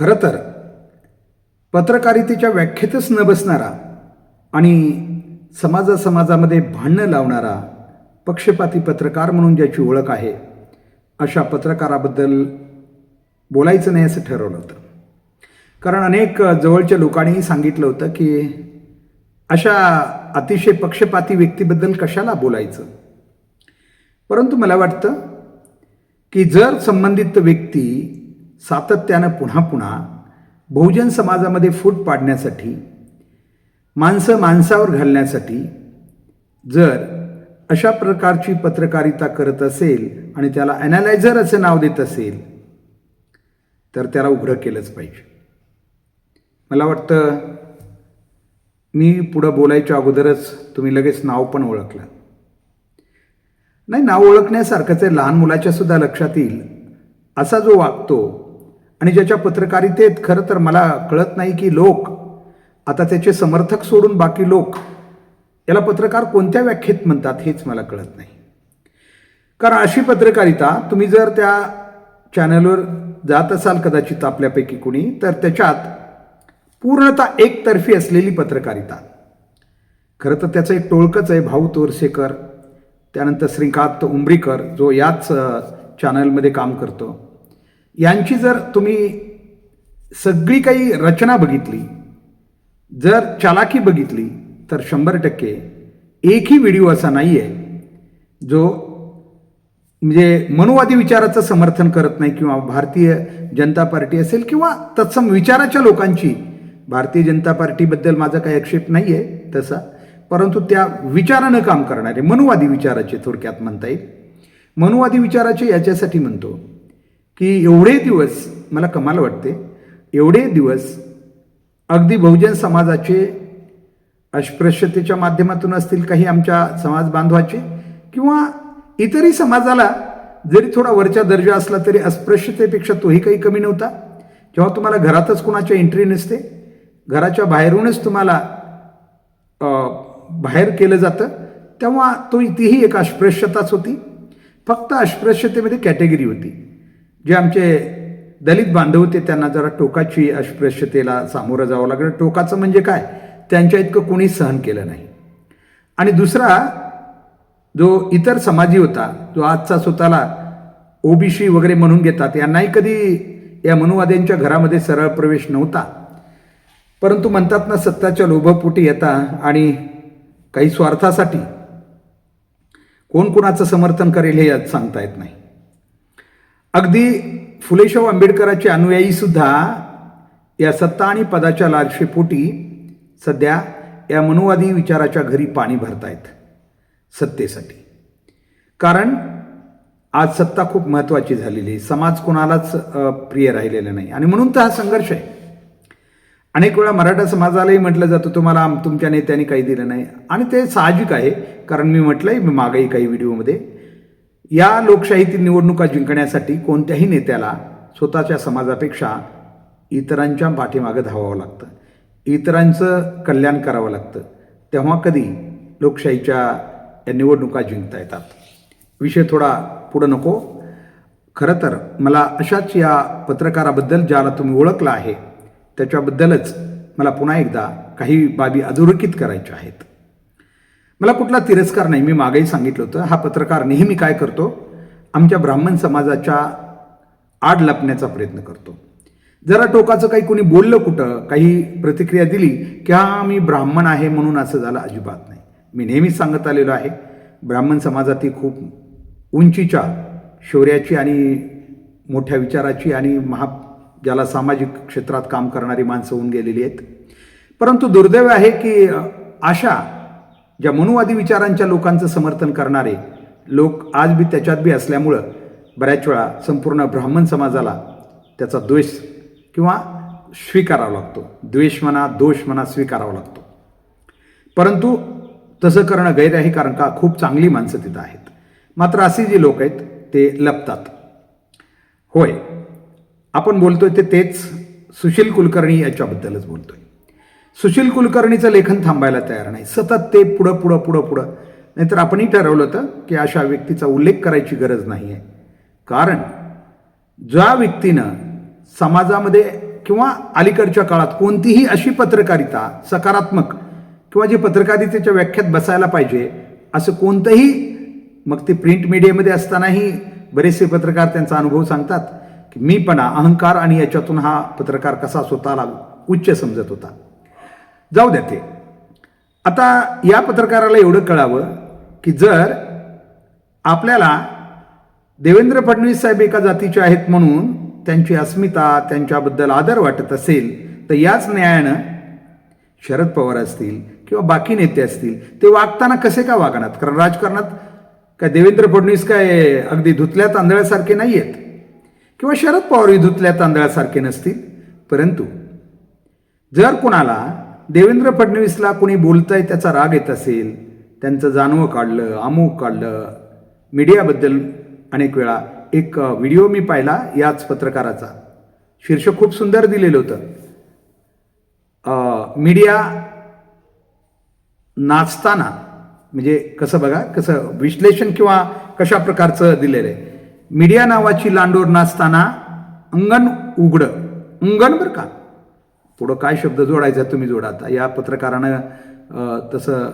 खरं तर पत्रकारितेच्या व्याख्येतच न बसणारा आणि समाजासमाजामध्ये भांडणं लावणारा पक्षपाती पत्रकार म्हणून ज्याची ओळख आहे अशा पत्रकाराबद्दल बोलायचं नाही असं ठरवलं होतं. कारण अनेक जवळच्या लोकांनीही सांगितलं होतं की अशा अतिशय पक्षपाती व्यक्तीबद्दल कशाला बोलायचं? परंतु मला वाटतं की जर संबंधित व्यक्ती सातत्यानं पुन्हा पुन्हा बहुजन समाजामध्ये फूट पाडण्यासाठी माणसं माणसावर घालण्यासाठी जर अशा प्रकारची पत्रकारिता करत असेल आणि त्याला ॲनालायझर असं नाव देत असेल तर त्याला उघडं केलंच पाहिजे. मला वाटतं मी पुढं बोलायच्या अगोदरच तुम्ही लगेच नाव पण ओळखलं. नाही नाव ओळखण्यासारखंच आहे. लहान मुलाच्या सुद्धा लक्षात येईल. असा जो वागतो आणि ज्याच्या पत्रकारितेत खरं तर मला कळत नाही की लोक आता त्याचे समर्थक सोडून बाकी लोक याला पत्रकार कोणत्या व्याख्येत म्हणतात हेच मला कळत नाही. कारण अशी पत्रकारिता तुम्ही जर त्या चॅनलवर जात असाल कदाचित आपल्यापैकी कुणी तर त्याच्यात पूर्णतः एकतर्फी असलेली पत्रकारिता. खरं तर त्याचं एक टोळकच आहे भाऊ तोरसेकर त्यानंतर श्रीकांत उमरीकर जो याच चॅनलमध्ये काम करतो. यांची जर तुम्ही सगळी काही रचना बघितली जर चालाकी बघितली तर शंभर टक्के एकही व्हिडिओ असा नाही आहे जो म्हणजे मनुवादी विचाराचं समर्थन करत नाही किंवा भारतीय जनता पार्टी असेल किंवा तत्सम विचाराच्या लोकांची. भारतीय जनता पार्टीबद्दल माझा काही आक्षेप नाही आहे तसा परंतु त्या विचारानं काम करणारे मनुवादी विचाराचे थोडक्यात म्हणता येईल. मनुवादी विचाराचे याच्यासाठी म्हणतो की एवढे दिवस मला कमाल वाटते. एवढे दिवस अगदी बहुजन समाजाचे अस्पृश्यतेच्या माध्यमातून असतील काही आमच्या समाज बांधवाचे किंवा इतरही समाजाला जरी थोडा वरच्या दर्जा असला तरी अस्पृश्यतेपेक्षा तोही काही कमी नव्हता. जेव्हा तुम्हाला घरातच कुणाच्या एंट्री नसते घराच्या बाहेरूनच तुम्हाला बाहेर केलं जातं तेव्हा तो तीही एक अस्पृश्यताच होती. फक्त अस्पृश्यतेमध्ये कॅटेगरी होती. जे आमचे दलित बांधव होते त्यांना जरा टोकाची अस्पृश्यतेला सामोरं जावं लागलं. टोकाचं म्हणजे काय? त्यांच्या इतकं कोणी सहन केलं नाही. आणि दुसरा जो इतर समाजी होता जो आजचा स्वतःला ओबीसी वगैरे म्हणून घेतात यांनाही कधी या मनुवाद्यांच्या घरामध्ये सरळ प्रवेश नव्हता. परंतु म्हणतात ना सत्ताच्या लोभपोटी येता आणि काही स्वार्थासाठी कोण कोणाचं समर्थन करेल हे यात सांगता येत नाही. अगदी फुलेशाह आंबेडकरांचे अनुयायी सुद्धा या सत्ता आणि पदाच्या लालशेपोटी सध्या या मनुवादी विचाराच्या घरी पाणी भरतायत सत्तेसाठी. कारण आज सत्ता खूप महत्त्वाची झालेली आहे. समाज कोणालाच प्रिय राहिलेला नाही. आणि म्हणून तर हा संघर्ष आहे. अनेक वेळा मराठा समाजालाही म्हटलं जातं तुम्हाला तुमच्या नेत्यांनी काही दिलं नाही. आणि ते साहजिक आहे. कारण मी म्हटलंय मी मागेही काही व्हिडिओमध्ये या लोकशाहीतील निवडणुका जिंकण्यासाठी कोणत्याही नेत्याला स्वतःच्या समाजापेक्षा इतरांच्या पाठीमागं धावावं लागतं. इतरांचं कल्याण करावं लागतं. तेव्हा कधी लोकशाहीच्या या निवडणुका जिंकता येतात. विषय थोडा पुढं नको. खरं तर मला अशाच या पत्रकाराबद्दल ज्याला तुम्ही ओळखला आहे त्याच्याबद्दलच मला पुन्हा एकदा काही बाबी अधोरेखित करायच्या आहेत. मला कुठला तिरस्कार नाही. मी मागेही सांगितलं होतं. हा पत्रकार नेहमी काय करतो? आमच्या ब्राह्मण समाजाच्या आड लपण्याचा प्रयत्न करतो. जरा टोकाचं काही कोणी बोललं कुठं काही प्रतिक्रिया दिली की हा मी ब्राह्मण आहे म्हणून असं झालं अजिबात नाही. मी नेहमीच सांगत आलेलो आहे ब्राह्मण समाजातील खूप उंचीच्या शौर्याची आणि मोठ्या विचाराची आणि महा ज्याला सामाजिक क्षेत्रात काम करणारी माणसं होऊन गेलेली आहेत. परंतु दुर्दैव आहे की अशा ज्या मनुवादी विचारांच्या लोकांचं समर्थन करणारे लोक आज बी त्याच्यात बी असल्यामुळं बऱ्याच वेळा संपूर्ण ब्राह्मण समाजाला त्याचा द्वेष किंवा स्वीकारावा लागतो. द्वेष म्हणा दोष म्हणा स्वीकारावा लागतो. परंतु तसं करणं गैर आहे कारण का खूप चांगली माणसं तिथं आहेत. मात्र असे जे लोक आहेत ते लपतात. होय आपण बोलतोय ते तेच सुशील कुलकर्णी याच्याबद्दलच बोलतोय. सुशील कुलकर्णीचं लेखन थांबायला तयार नाही. सतत ते पुढं पुढं पुढं पुढं. नाहीतर आपणही ठरवलं होतं की अशा व्यक्तीचा उल्लेख करायची गरज नाही आहे कारण ज्या व्यक्तीनं समाजामध्ये किंवा अलीकडच्या काळात कोणतीही अशी पत्रकारिता सकारात्मक किंवा जी पत्रकारितेच्या व्याख्यात बसायला पाहिजे असं कोणतंही मग ते प्रिंट मीडियामध्ये असतानाही बरेचसे पत्रकार त्यांचा अनुभव सांगतात की मीपणा अहंकार आणि याच्यातून हा पत्रकार कसा स्वतःला उच्च समजत होता. जाऊ द्या ते. आता या पत्रकाराला एवढं कळावं की जर आपल्याला देवेंद्र फडणवीस साहेब एका जातीचे आहेत म्हणून त्यांची अस्मिता त्यांच्याबद्दल आदर वाटत असेल तर याच न्यायानं शरद पवार असतील किंवा बाकी नेते असतील ते वागताना कसे का वागणार? कारण राजकारणात काय देवेंद्र फडणवीस काय अगदी धुतल्या तांदळासारखे नाही आहेत किंवा शरद पवारही धुतल्या तांदळासारखे नसतील. परंतु जर कोणाला देवेंद्र फडणवीसला कोणी बोलतंय त्याचा राग येत असेल त्यांचं जानवं काढलं अमूक काढलं मीडियाबद्दल अनेक वेळा एक व्हिडिओ मी पाहिला याच पत्रकाराचा. शीर्षक खूप सुंदर दिलेलं होतं. मीडिया नाचताना म्हणजे कसं बघा कसं विश्लेषण किंवा कशा प्रकारचं दिलेलं आहे. मीडिया नावाची लांडोर नाचताना अंगण उघडं. अंगण बरं का? पुढं काय शब्द जोडायचा तुम्ही जोडा आता. या पत्रकारानं तसं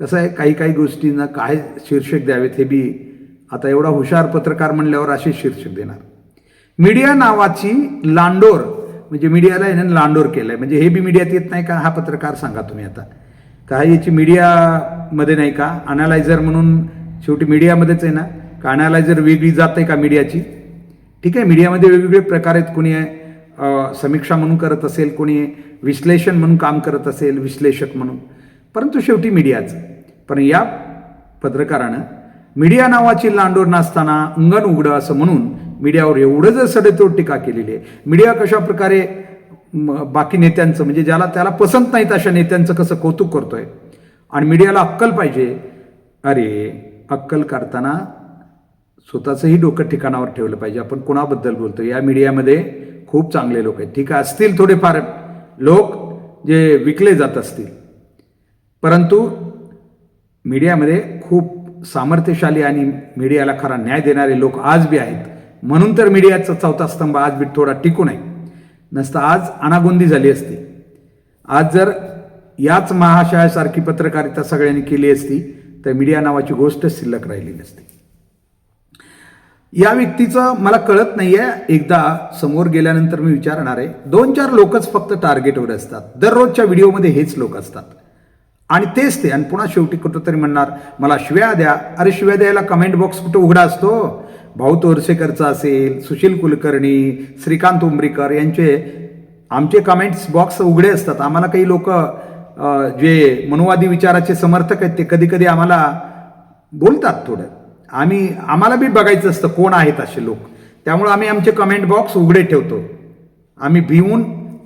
कसं आहे काही काही गोष्टींना काय शीर्षक द्यावेत हे बी आता एवढा हुशार पत्रकार म्हणल्यावर असे शीर्षक देणार. मीडिया नावाची लांडोर म्हणजे मीडियाला याने लांडोर केलं आहे म्हणजे हे बी मीडियात येत नाही का? हा पत्रकार सांगा तुम्ही आता. का याची मीडियामध्ये नाही का? अनालायझर म्हणून शेवटी मीडियामध्येच आहे ना? का अनालायझर वेगळी जात आहे का मीडियाची? ठीक आहे मीडियामध्ये वेगवेगळे प्रकार आहेत. कोणी आहे समीक्षा म्हणून करत असेल कोणी विश्लेषण म्हणून काम करत असेल विश्लेषक म्हणून. परंतु शेवटी मीडियाच. पण या पत्रकारानं मीडिया नावाची लांडोर नसताना अंगण उघडं असं म्हणून मीडियावर एवढं जर सडेतोड टीका केलेली आहे मीडिया कशा प्रकारे बाकी नेत्यांचं म्हणजे ज्याला त्याला पसंत नाहीत अशा नेत्यांचं कसं कौतुक करतोय? आणि मीडियाला अक्कल पाहिजे अरे अक्कल करताना स्वतःचंही डोकं ठिकाणावर ठेवलं पाहिजे. आपण कोणाबद्दल बोलतो या मीडियामध्ये खूप चांगले लोक आहेत. ठीक आहे असतील थोडेफार लोक जे विकले जात असतील. परंतु मीडियामध्ये खूप सामर्थ्यशाली आणि मीडियाला खरा न्याय देणारे लोक आज बी आहेत. म्हणून तर मीडियाचा चौथा स्तंभ आज बी थोडा टिकून आहे नसता आज अनागोंदी झाली असती. आज जर याच महाशयासारखी पत्रकारिता सगळ्यांनी केली असती तर मीडिया नावाची गोष्टच शिल्लक राहिली नसती. या व्यक्तीचं मला कळत नाही आहे एकदा समोर गेल्यानंतर मी विचारणार आहे. दोन चार लोकच फक्त टार्गेटवर असतात. दररोजच्या व्हिडिओमध्ये हेच लोक असतात. आणि तेच ते आणि पुन्हा शेवटी कुठंतरी म्हणणार मला शिव्या द्या. अरे शिव्या द्यायला कमेंट बॉक्स कुठं उघडा असतो? भाऊ तोरसेकरचा असेल सुशील कुलकर्णी श्रीकांत उंबरीकर यांचे आमचे कमेंट्स बॉक्स उघडे असतात. आम्हाला काही लोक जे मनुवादी विचाराचे समर्थक आहेत ते कधी कधी आम्हाला बोलतात थोडं. आम्ही आम्हाला बी बघायचं असतं कोण आहेत असे लोक. त्यामुळं आम्ही आमचे कमेंट बॉक्स उघडे ठेवतो. आम्ही भिवून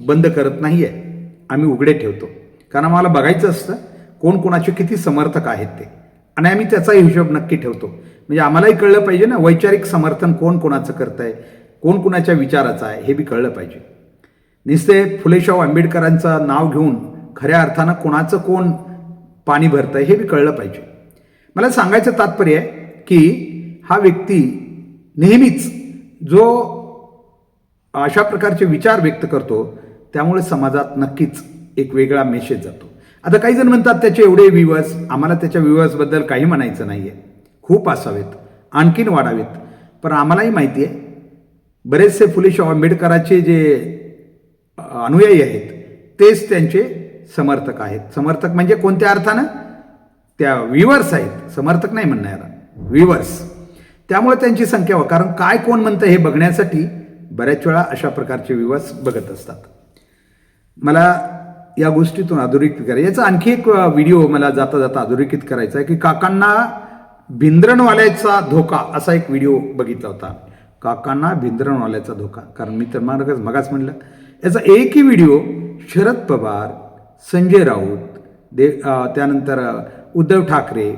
बंद करत नाही आहे आम्ही उघडे ठेवतो. कारण आम्हाला बघायचं असतं कोण कोणाचे किती समर्थक आहेत ते. आणि आम्ही त्याचाही हिशोब नक्की ठेवतो. म्हणजे आम्हालाही कळलं पाहिजे ना वैचारिक समर्थन कोण कोणाचं करत आहे कोण कोणाच्या विचाराचं आहे हे बी कळलं पाहिजे. नुसते फुलेशाहू आंबेडकरांचं नाव घेऊन खऱ्या अर्थानं कोणाचं कोण पाणी भरतंय हे बी कळलं पाहिजे. मला सांगायचं तात्पर्य आहे की हा व्यक्ती नेहमीच जो अशा प्रकारचे विचार व्यक्त करतो त्यामुळे समाजात नक्कीच एक वेगळा मेसेज जातो. आता काही जण म्हणतात त्याचे एवढे व्ह्यूअर्स आम्हाला त्याच्या व्ह्यूअर्सबद्दल काही म्हणायचं नाही आहे खूप असावेत आणखीन वाढावेत पण आम्हालाही माहिती आहे बरेचसे फुले शाह आंबेडकराचे जे अनुयायी आहेत तेच त्यांचे समर्थक आहेत. समर्थक म्हणजे कोणत्या अर्थानं? त्या व्ह्युअर्स आहेत. समर्थक नाही म्हणणार व्ह्युअर्स त्यामुळे त्यांची संख्या व कारण काय कोण म्हणतं हे बघण्यासाठी बऱ्याच वेळा अशा प्रकारचे व्ह्युअर्स बघत असतात. मला या गोष्टीतून अधोरेखित करायचं याचा आणखी एक व्हिडिओ मला जाता जाता अधोरेखित करायचा आहे की काकांना भिंद्रणवाल्याचा धोका असा एक व्हिडिओ बघितला होता. काकांना भिंद्रणवाल्याचा धोका. कारण मी तर मार्गच मगाच म्हणलं. याचा एकही व्हिडिओ शरद पवार संजय राऊत दे त्यानंतर उद्धव ठाकरे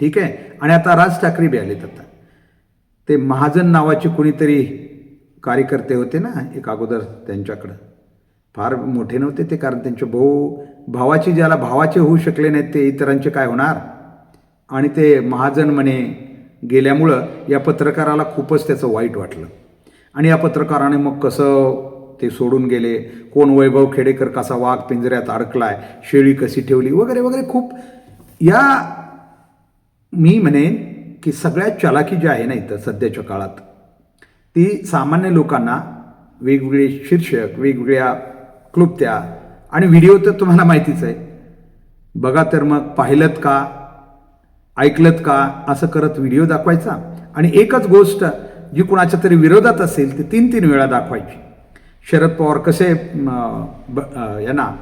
ठीक आहे? आणि आता राज ठाकरे बी आलेत आता. ते महाजन नावाचे कोणीतरी कार्यकर्ते होते ना एक अगोदर त्यांच्याकडं. फार मोठे नव्हते ते कारण त्यांचे भाऊ भावाचे ज्याला भावाचे होऊ शकले नाहीत ते इतरांचे काय होणार? आणि ते महाजन म्हणे गेल्यामुळं या पत्रकाराला खूपच त्याचं वाईट वाटलं. आणि या पत्रकाराने मग कसं ते सोडून गेले? कोण वैभव खेडेकर कसा वाघ पिंजऱ्यात अडकलाय? शेळी कशी ठेवली? वगैरे वगैरे खूप या मी म्हणेन की सगळ्यात चलाकी जी आहे ना इथं सध्याच्या काळात ती सामान्य लोकांना वेगवेगळे शीर्षक वेगवेगळ्या क्लुप्त्या आणि व्हिडिओ तर तुम्हाला माहितीच आहे. बघा तर मग पाहिलत का ऐकलत का असं करत व्हिडिओ दाखवायचा आणि एकच गोष्ट जी कुणाच्या तरी विरोधात असेल ती तीन तीन वेळा दाखवायची. शरद पवार कसे ब- यांना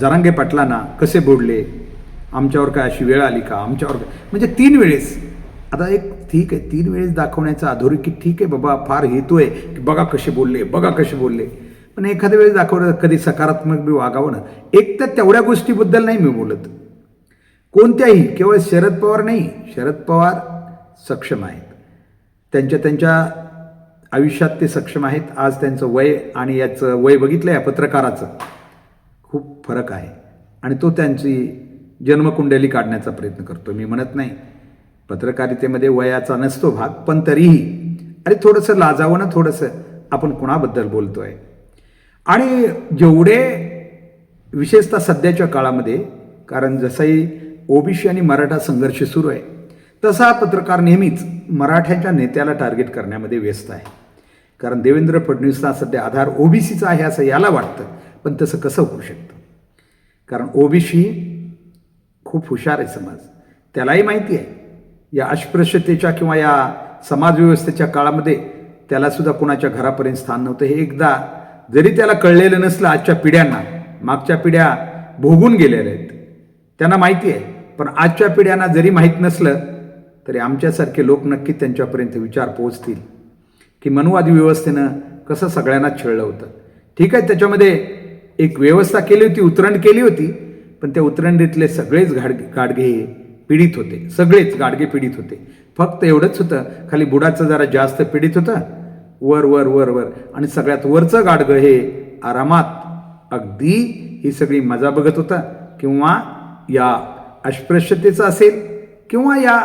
जरांगे पाटलांना कसे बोडले आमच्यावर काय अशी वेळ आली का? आमच्यावर काय? म्हणजे तीन वेळेस. आता एक ठीक आहे तीन वेळेस दाखवण्याचा अधोरेखित ठीक आहे बाबा फार हेतू आहे की बघा कसे बोलले बघा कसे बोलले. पण एखाद्या वेळेस दाखवलं कधी सकारात्मक बी वागावं ना. एक तर तेवढ्या गोष्टीबद्दल नाही मी बोलत. कोणत्याही केवळ शरद पवार नाही शरद पवार सक्षम आहेत. त्यांच्या त्यांच्या आयुष्यात ते सक्षम आहेत. आज त्यांचं वय आणि याचं वय बघितलं या पत्रकाराचं. खूप फरक आहे. आणि तो त्यांची जन्मकुंडली काढण्याचा प्रयत्न करतो. मी म्हणत नाही. पत्रकारितेमध्ये वयाचा नसतो भाग पण तरीही अरे थोडंसं लाजावं ना थोडंसं. आपण कुणाबद्दल बोलतो आहे आणि जेवढे विशेषतः सध्याच्या काळामध्ये कारण जसंही ओबीसी आणि मराठा संघर्ष सुरू आहे तसा पत्रकार नेहमीच मराठ्यांच्या नेत्याला टार्गेट करण्यामध्ये व्यस्त आहे. कारण देवेंद्र फडणवीसचा सध्या आधार ओबीसीचा आहे असं याला वाटतं पण तसं कसं होऊ शकतं? कारण ओबीसी खूप हुशार आहे समाज. त्यालाही माहिती आहे. या अस्पृश्यतेच्या किंवा या समाजव्यवस्थेच्या काळामध्ये त्यालासुद्धा कुणाच्या घरापर्यंत स्थान नव्हतं. हे एकदा जरी त्याला कळलेलं नसलं आजच्या पिढ्यांना मागच्या पिढ्या भोगून गेलेल्या आहेत. त्यांना माहिती आहे. पण आजच्या पिढ्यांना जरी माहीत नसलं तरी आमच्यासारखे लोक नक्की त्यांच्यापर्यंत विचार पोहोचतील. की मनुवादी व्यवस्थेनं कसं सगळ्यांना छळलं होतं. ठीक आहे त्याच्यामध्ये एक व्यवस्था केली होती उतरण केली होती पण त्या उतरंडीतले सगळेच गाडगे गाडगे हे पीडित होते. सगळेच गाडगे पीडित होते. फक्त एवढंच होतं खाली बुडाचं जरा जास्त पीडित होतं. वर वर वर वर. आणि सगळ्यात वरचं गाडगं हे आरामात अगदी ही सगळी मजा बघत होता. किंवा या अस्पृश्यतेचं असेल किंवा या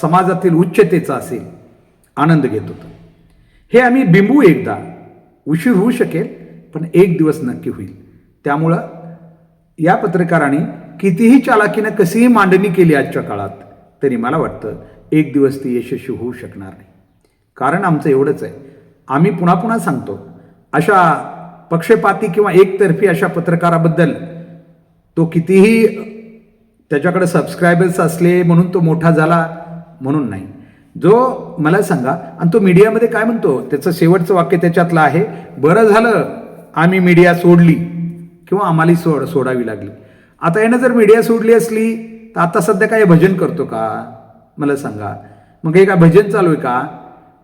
समाजातील उच्चतेचा असेल आनंद घेत होतो. हे आम्ही बिंबू एकदा उशीर होऊ शकेल पण एक दिवस नक्की होईल. त्यामुळं या पत्रकाराने कितीही चालाकीनं कशीही मांडणी केली आजच्या काळात तरी मला वाटतं एक दिवस ती यशस्वी होऊ शकणार नाही. कारण आमचं एवढंच आहे. आम्ही पुन्हा पुन्हा सांगतो अशा पक्षपाती किंवा एकतर्फी अशा पत्रकाराबद्दल तो कितीही त्याच्याकडे सबस्क्रायबर्स असले म्हणून तो मोठा झाला म्हणून नाही. जो मला सांगा आणि तो मीडियामध्ये काय म्हणतो त्याचं शेवटचं वाक्य त्याच्यातलं आहे बरं झालं आम्ही मीडिया सोडली. किंवा आम्हाला सोड सोडावी लागली. आता यानं जर मीडिया सोडली असली तर आता सध्या काय भजन करतो का? मला सांगा. मग हे काय भजन चालू आहे का?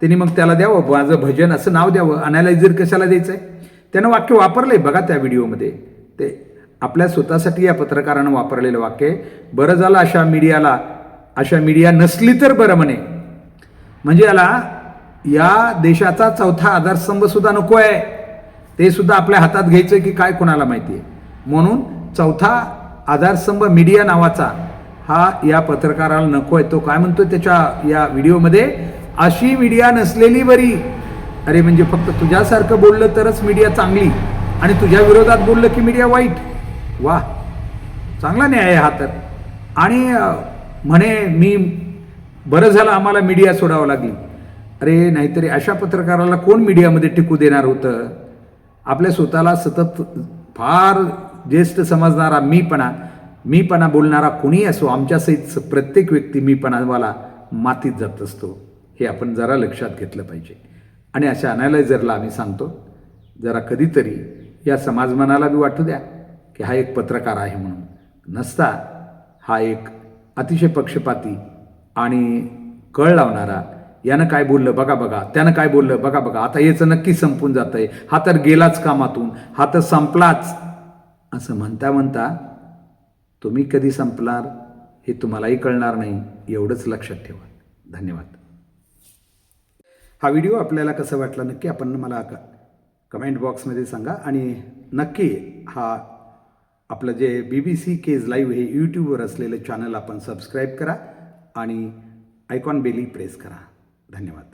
त्यांनी मग त्याला द्यावं माझं भजन असं नाव द्यावं. अनालायझर कशाला द्यायचं आहे त्यानं वाक्य वापरलंय बघा त्या व्हिडिओमध्ये. ते आपल्या स्वतःसाठी या पत्रकारानं वापरलेलं वाक्य बरं झालं अशा मीडियाला अशा मीडिया नसली तर बरं म्हणे. म्हणजे याला या देशाचा चौथा आधारस्तंभ सुद्धा नको आहे ते सुद्धा आपल्या हातात घ्यायचं की काय कोणाला माहिती आहे म्हणून चौथा आधारस्तंभ मीडिया नावाचा हा या पत्रकाराला नको आहे तो काय म्हणतो त्याच्या या व्हिडिओमध्ये अशी मीडिया नसलेली बरी. अरे म्हणजे फक्त तुझ्यासारखं बोललं तरच मीडिया चांगली आणि तुझ्या विरोधात बोललं की मीडिया वाईट. वा चांगला न्याय आहे हा तर. आणि म्हणे मी बरं झालं आम्हाला मीडिया सोडावं लागली. अरे नाहीतरी अशा पत्रकाराला कोण मीडियामध्ये टिकू देणार होतं? आपल्या स्वतःला सतत फार ज्येष्ठ समजणारा मीपणा मीपणा बोलणारा कोणीही असो आमच्यासहित प्रत्येक व्यक्ती मीपणावाला मातीत जात असतो. हे आपण जरा लक्षात घेतलं पाहिजे. आणि अशा अनालायझरला आम्ही सांगतो जरा कधीतरी या समाजमनाला बी वाटू द्या की हा एक पत्रकार आहे म्हणून. नसता हा एक अतिशय पक्षपाती आणि कळ लावणारा यानं काय बोललं? बघा बघा. त्यानं काय बोललं? बघा बघा. आता याचं नक्की संपून जात आहे हा तर गेलाच कामातून. हा तर संपलाच. असं म्हणता म्हणता तुम्ही कधी संपणार हे तुम्हालाही कळणार नाही. एवढंच लक्षात ठेवा. धन्यवाद. हा व्हिडिओ आपल्याला कसं वाटला नक्की आपण मला क कमेंट बॉक्समध्ये सांगा. आणि नक्की हा आपलं जे B B C Kej live हे यूट्यूबवर असलेलं चॅनल आपण सबस्क्राईब करा आणि आयकॉन बेली प्रेस करा. धन्यवाद